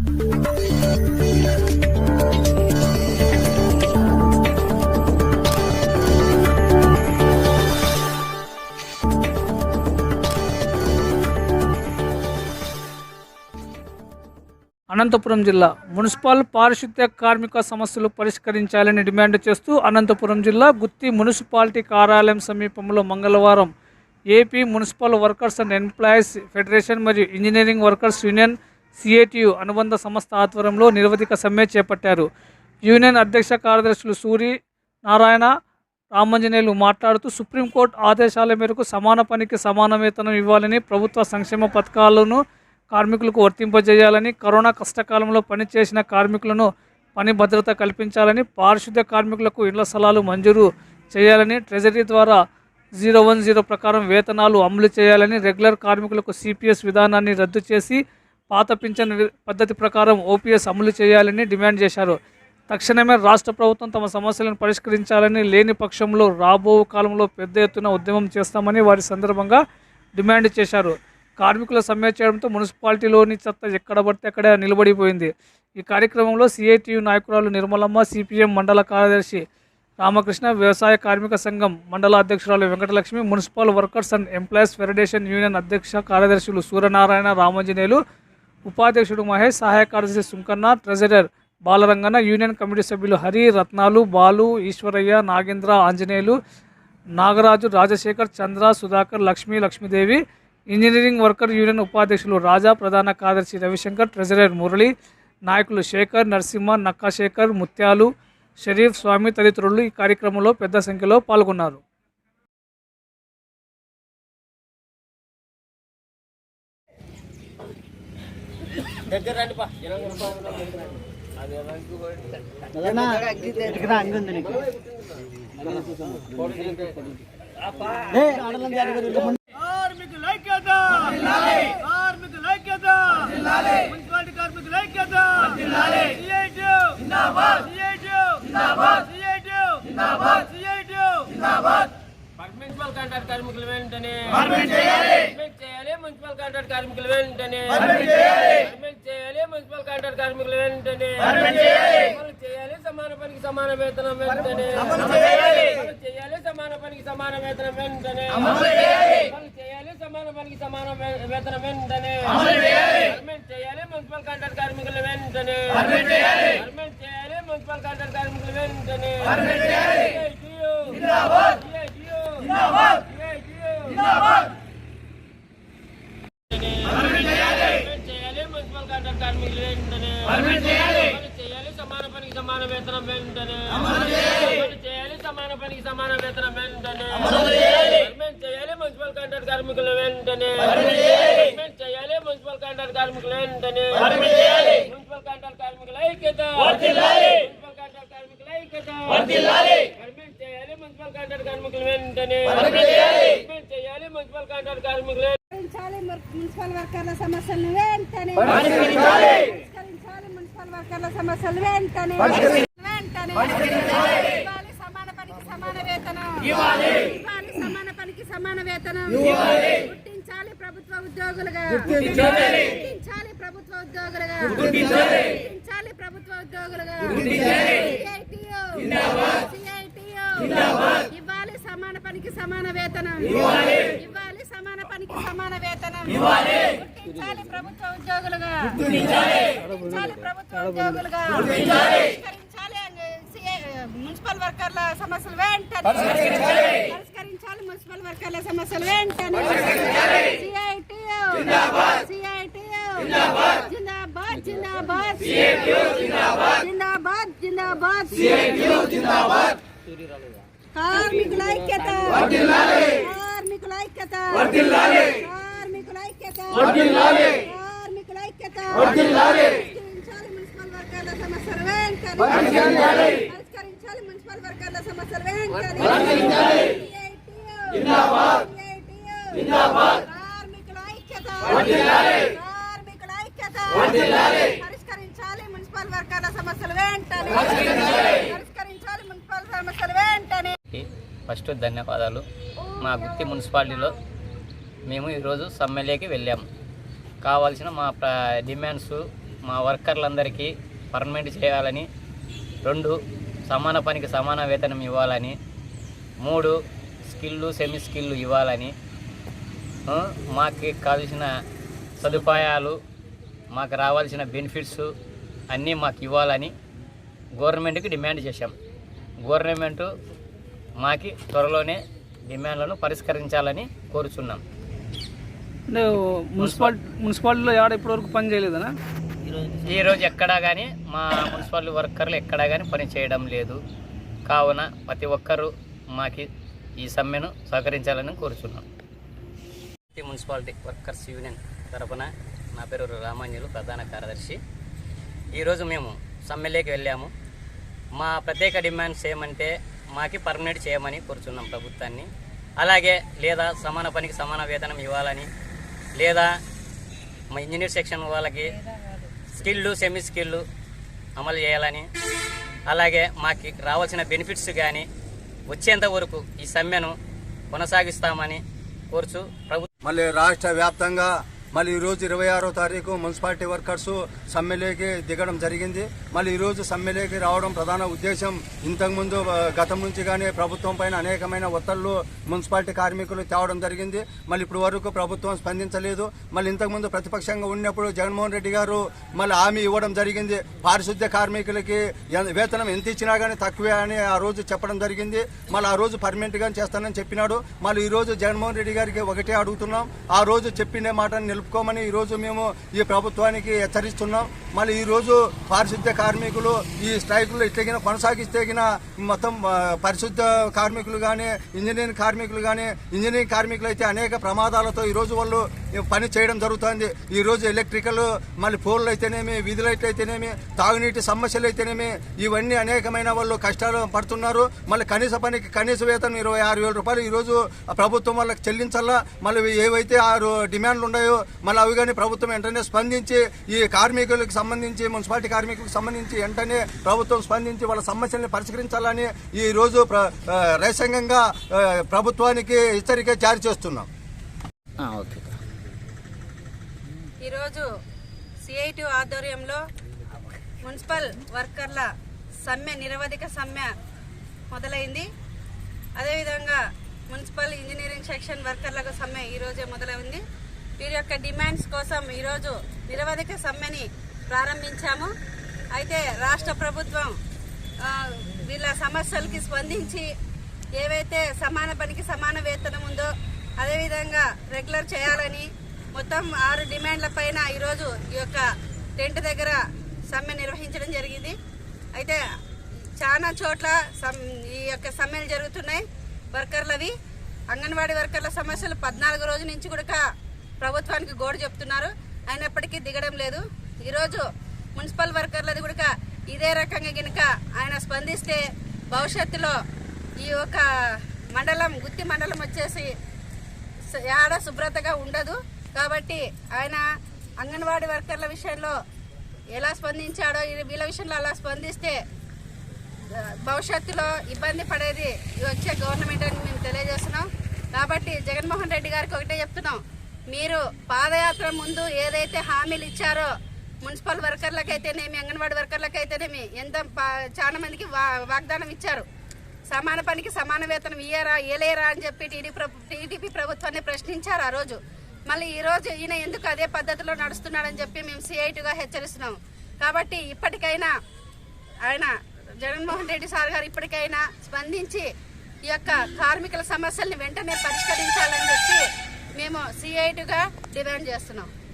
అనంతపురం జిల్లా మున్సిపల్ పారిశుద్ధ్య కార్మిక సమస్యలు పరిష్కరించాలని డిమాండ్ చేస్తూ అనంతపురం జిల్లా గుత్తి మున్సిపాలిటీ కార్యాలయం సమీపంలో మంగళవారం AP municipal workers and employees federation మరియు ఇంజనీరింగ్ వర్కర్స్ యూనియన్ సిఏటియు అనుబంధ సంస్థ ఆధ్వర్యంలో నిరవధిక సమ్మె చేపట్టారు. యూనియన్ అధ్యక్ష కార్యదర్శులు సూరి నారాయణ రామంజనేయులు మాట్లాడుతూ సుప్రీంకోర్టు ఆదేశాల మేరకు సమాన పనికి సమాన వేతనం ఇవ్వాలని ప్రభుత్వ సంక్షేమ పథకాలను కార్మికులకు వర్తింపజేయాలని కరోనా కష్టకాలంలో పనిచేసిన కార్మికులను పని భద్రత కల్పించాలని పారిశుద్ధ్య కార్మికులకు ఇళ్ళ స్థలాలు మంజూరు చేయాలని ట్రెజరీ ద్వారా జీరో వన్ జీరో ప్రకారం వేతనాలు అమలు చేయాలని రెగ్యులర్ కార్మికులకు సిపిఎస్ విధానాన్ని రద్దు చేసి పాత పింఛన్ పద్ధతి ప్రకారం ఓపీఎస్ అమలు చేయాలని డిమాండ్ చేశారు. తక్షణమే రాష్ట్ర ప్రభుత్వం తమ సమస్యలను పరిష్కరించాలని లేని పక్షంలో రాబో కాలంలో పెద్ద ఎత్తున ఉద్యమం చేస్తామని వారి సందర్భంగా డిమాండ్ చేశారు. కార్మికుల సమ్మె చేయడంతో మున్సిపాలిటీలోని చెత్త ఎక్కడ పడితే అక్కడే నిలబడిపోయింది. ఈ కార్యక్రమంలో సిఐటియు నాయకురాలు నిర్మలమ్మ సిపిఎం మండల కార్యదర్శి రామకృష్ణ వ్యవసాయ కార్మిక సంఘం మండల అధ్యక్షురాలు Venkatalakshmi municipal workers and employees federation union అధ్యక్ష కార్యదర్శులు సూర్యనారాయణ రామంజనేయులు ఉపాధ్యక్షుడు మహేష్ సహాయ కార్యదర్శి Sunkanna treasurer Balaranganna union committee సభ్యులు Hari Ratnalu Balu Eswaraiah Nagendra Anjaneyulu Nagaraju Rajasekhar Chandra Sudhakar Lakshmi Lakshmidevi engineering worker union ఉపాధ్యక్షులు రాజా ప్రధాన కార్యదర్శి రవిశంకర్ ట్రెజరర్ మురళి నాయకులు శేఖర్ నరసింహ నక్కాశేఖర్ ముత్యాలు షరీఫ్ స్వామి తదితరులు ఈ కార్యక్రమంలో పెద్ద సంఖ్యలో పాల్గొన్నారు. కార్మికుల ఐక్యత కార్మికుల ఐక్యత మున్సిపాలిటీ కార్మికుల ఐక్యత మున్సిపల్ కాంట్రాక్ట్ కార్మికులు వెంటనే పర్మిట్ చేయాలి. మున్సిపల్ కాంట్రాక్ట్ కార్మికులు వెంటనే. పర్మిట్ చేయాలి. మున్సిపల్ కాంట్రాక్ట్ కార్మికులు వెంటనే అమలు చేయాలి. సమాన పనికి సమాన వేతనం వెంటనే అమలు చేయాలి. సమాన పనికి సమాన వేతనం వెంటనే అమలు చేయాలి. సమాన పనికి సమాన వేతనం వెంటనే పర్మిట్ చేయాలి. మున్సిపల్ కాంట్రాక్ట్ కార్మికులు వెంటనే పర్మిట్ చేయాలి. మున్సిపల్ కాంట్రాక్ట్ కార్మికులు వెంటనే వెంటనే అమలు చేయాలి. సమాన పనికి సమాన వేతనం వెంటనే. పర్మనెంట్ చేయాలి. మున్సిపల్ కాంట్రాక్ట్ కార్మికులు వెంటనే. పర్మనెంట్ చేయాలి. మున్సిపల్ కాంట్రాక్ట్ కార్మికులు వెంటనే. మున్సిపల్ కాంట్రాక్ట్ కార్మికుల ఐక్యత. మున్సిపల్ కాంట్రాక్ట్ కార్మికుల ఐక్యత. పర్మనెంట్ చేయాలి. మున్సిపల్ కాంట్రాక్ట్ కార్మికులు వెంటనే. పర్మనెంట్ చేయాలి. మున్సిపల్ కాంట్రాక్ట్ కార్మికులు పరిష్కరించాలి. ముర్- మున్సిపల్ వర్కర్ల సమస్యలను వెంటనే. పరిష్కరించాలి. మున్సిపల్ వర్కర్ల సమస్యలు వెంటనే. ఇవ్వాలి. సమాన పనికి సమాన వేతనం. ఇవ్వాలి. సమాన పనికి సమాన వేతనం. గుర్తించాలి ప్రభుత్వ ఉద్యోగులుగా. గుర్తించాలి. ప్రభుత్వ ఉద్యోగులుగా. గుర్తించాలి. ప్రభుత్వ ఉద్యోగులుగా. ఇవ్వాలి సమాన పనికి సమాన వేతనం. ఇవ్వాలి. సమాన పనికి సమాన వేతనం. గుర్తించాలి ప్రభుత్వ ఉద్యోగులుగా. గుర్తించాలి. ప్రభుత్వ ఉద్యోగులుగా. మున్సిపల్ వర్కర్ల సమస్యలు వెంటనే పరిష్కరించాలి. మున్సిపల్ వర్కర్ల సమస్యలు వెంటనే CITU. CITU. జిందాబాద్. జిందాబాద్. జిందాబాద్ జిందాబాద్. కార్మికుల ఐక్యత. కార్మికుల ఐక్యత. కార్మికుల ఐక్యత. కార్మికుల ఐక్యత. పరిష్కరించాలి మున్సిపల్ వర్కర్ల సమస్యలు వెంటనే. పరిష్కరించాలి. మున్సిపల్ వర్కర్ల సమస్యలు వెంటనే CITU. కార్మికుల ఐక్యత. కార్మికుల ఐక్యత. పరిష్కరించాలి మున్సిపల్ వర్కర్ల సమస్యలు వెంటనే. పరిష్కరించాలి మున్సిపల్ సమస్యలు వెంటనే. ఫస్ట్ ధన్యవాదాలు. మా గుత్తి మున్సిపాలిటీలో మేము ఈరోజు సమ్మెలోకి వెళ్ళాము. కావాల్సిన మా ప్ర- డిమాండ్స్ మా వర్కర్లందరికీ పర్మనెంట్ చేయాలని రెండు సమాన పనికి సమాన వేతనం ఇవ్వాలని మూడు స్కిల్లు సెమీ స్కిల్లు ఇవ్వాలని మాకు కావలసిన సదుపాయాలు మాకు రావాల్సిన బెనిఫిట్స్ అన్నీ మాకు ఇవ్వాలని గవర్నమెంట్కి డిమాండ్ చేశాం. గవర్నమెంటు మాకి త్వరలోనే డిమాండ్లను పరిష్కరించాలని కోరుచున్నాం. అంటే మున్సిపాల్ మున్సిపాలిటీలో ఎవడ ఇప్పటివరకు పని చేయలేదనా? ఈరోజు ఎక్కడా కానీ మా మున్సిపల్ వర్కర్లు ఎక్కడా కానీ పని చేయడం లేదు. కావున ప్రతి ఒక్కరూ మాకి ఈ సమ్మెను సహకరించాలని కోరుచున్నాం. ప్రతి మున్సిపాలిటీ వర్కర్స్ యూనియన్ తరఫున నా పేరు రామాంజులు ప్రధాన కార్యదర్శి. ఈరోజు మేము సమ్మెలోకి వెళ్ళాము. మా ప్రత్యేక డిమాండ్స్ ఏమంటే మాకి పర్మనెంట్ చేయమని కోరుచున్నాం ప్రభుత్వాన్ని. అలాగే లేదా సమాన పనికి సమాన వేతనం ఇవ్వాలని లేదా మా ఇంజనీర్ సెక్షన్ వాళ్ళకి స్కిల్లు సెమీ స్కిల్లు అమలు చేయాలని. అలాగే మాకు రావాల్సిన బెనిఫిట్స్ కానీ వచ్చేంత వరకు ఈ సమ్మెను కొనసాగిస్తామని కోరుచు ప్రభుత్వం మళ్ళీ రాష్ట్ర వ్యాప్తంగా మళ్ళీ ఈరోజు ఇరవై ఆరో తారీఖు మున్సిపాలిటీ వర్కర్స్ సమ్మెలోకి దిగడం జరిగింది. మళ్ళీ ఈరోజు సమ్మెలోకి రావడం ప్రధాన ఉద్దేశం. ఇంతకుముందు గతం నుంచి కానీ ప్రభుత్వం పైన అనేకమైన ఒత్తిళ్ళు మున్సిపాలిటీ కార్మికులు తేవడం జరిగింది. మళ్ళీ ఇప్పుడు వరకు ప్రభుత్వం స్పందించలేదు. మళ్ళీ ఇంతకుముందు ప్రతిపక్షంగా ఉన్నప్పుడు జగన్మోహన్ రెడ్డి గారు మళ్ళీ హామీ ఇవ్వడం జరిగింది. పారిశుద్ధ్య కార్మికులకి వేతనం ఎంత ఇచ్చినా కానీ తక్కువే అని ఆ రోజు చెప్పడం జరిగింది. మళ్ళీ ఆ రోజు పర్మనెంట్గా చేస్తానని చెప్పినాడు. మళ్ళీ ఈరోజు జగన్మోహన్ రెడ్డి గారికి ఒకటే అడుగుతున్నాం. ఆ రోజు చెప్పిన మాటను నిలుపుకోమని ఈరోజు మేము ఈ ప్రభుత్వానికి హెచ్చరిస్తున్నాం. మళ్ళీ ఈరోజు పారిశుద్ధ్య కార్మికులు ఈ స్ట్రైకులు ఇట్లగిన కొనసాగిస్తే మొత్తం పరిశుద్ధ కార్మికులు కానీ ఇంజనీరింగ్ కార్మికులు కానీ ఇంజనీరింగ్ కార్మికులు అయితే అనేక ప్రమాదాలతో ఈరోజు వాళ్ళు పని చేయడం జరుగుతుంది. ఈరోజు ఎలక్ట్రికల్ మళ్ళీ పోల్లు అయితేనేమి వీధి లైట్లు అయితేనేమి తాగునీటి సమస్యలు అయితేనేమి ఇవన్నీ అనేకమైన వాళ్ళు కష్టాలు పడుతున్నారు. మళ్ళీ కనీస పనికి కనీస వేతనం ఇరవై ఆరు వేల రూపాయలు ఈరోజు ప్రభుత్వం వాళ్ళకి చెల్లించాలా మళ్ళీ ఏవైతే ఆరు డిమాండ్లు ఉన్నాయో మళ్ళీ అవి కానీ ప్రభుత్వం వెంటనే స్పందించి ఈ కార్మికులకు సంబంధించి మున్సిపాలిటీ కార్మికులకు సంబంధించి వెంటనే ప్రభుత్వం స్పందించి వాళ్ళ సమస్యల్ని పరిష్కరించాలని ఈ రోజు ప్ర- ఆ, రైతాంగంగా ఆ, ప్రభుత్వానికి హెచ్చరిక జారీ చేస్తున్నాం. ఓకే. ఈరోజు సిఐటి ఆధ్వర్యంలో మున్సిపల్ వర్కర్ల సమ్మె నిరవధిక సమ్మె మొదలైంది. అదేవిధంగా మున్సిపల్ ఇంజనీరింగ్ సెక్షన్ వర్కర్లకు సమ్మె ఈరోజే మొదలైంది. వీరి యొక్క డిమాండ్స్ కోసం ఈరోజు నిరవధిక సమ్మెని ప్రారంభించాము. అయితే రాష్ట్ర ప్రభుత్వం వీళ్ళ సమస్యలకి స్పందించి ఏవైతే సమాన పనికి సమాన వేతనం ఉందో అదేవిధంగా రెగ్యులర్ చేయాలని మొత్తం ఆరు డిమాండ్ల పైన ఈరోజు ఈ యొక్క టెంట్ దగ్గర సమ్మె నిర్వహించడం జరిగింది. అయితే చాలా చోట్ల సమ్- ఈ యొక్క సమ్మెలు జరుగుతున్నాయి. వర్కర్లవి అంగన్వాడీ వర్కర్ల సమస్యలు పద్నాలుగు రోజుల నుంచి కూడా ప్రభుత్వానికి గోడు చెప్తున్నారు. అయినప్పటికీ దిగడం లేదు. ఈరోజు మున్సిపల్ వర్కర్లది కూడా ఇదే రకంగా కనుక ఆయన స్పందిస్తే భవిష్యత్తులో ఈ యొక్క మండలం గుత్తి మండలం వచ్చేసి ఆడ శుభ్రతగా ఉండదు. కాబట్టి ఆయన అంగన్వాడీ వర్కర్ల విషయంలో ఎలా స్పందించాడో వీళ్ళ విషయంలో అలా స్పందిస్తే భవిష్యత్తులో ఇబ్బంది పడేది ఈ వచ్చే గవర్నమెంట్ అని మేము తెలియజేస్తున్నాం. కాబట్టి జగన్మోహన్ రెడ్డి గారికి ఒకటే చెప్తున్నాం. మీరు పాదయాత్ర ముందు ఏదైతే హామీలు ఇచ్చారో మున్సిపల్ వర్కర్లకైతేనేమి అంగన్వాడీ వర్కర్లకైతేనేమి ఎంత చాలా మందికి వా- వాగ్దానం ఇచ్చారు. సమాన పనికి సమాన వేతనం ఇయ్యరా ఇయలేరా అని చెప్పి టీడీ ప్రభు- టీడీపీ ప్రభుత్వాన్ని ప్రశ్నించారు ఆ రోజు. మళ్ళీ ఈరోజు ఈయన ఎందుకు అదే పద్ధతిలో నడుస్తున్నాడని చెప్పి మేము సిఐటిగా హెచ్చరిస్తున్నాం. కాబట్టి ఇప్పటికైనా ఆయన జగన్మోహన్ రెడ్డి సార్ గారు ఇప్పటికైనా స్పందించి ఈ యొక్క కార్మికుల సమస్యల్ని వెంటనే పరిష్కరించాలని చెప్పి మేము సిఐటిగా డిమాండ్ చేస్తున్నాం.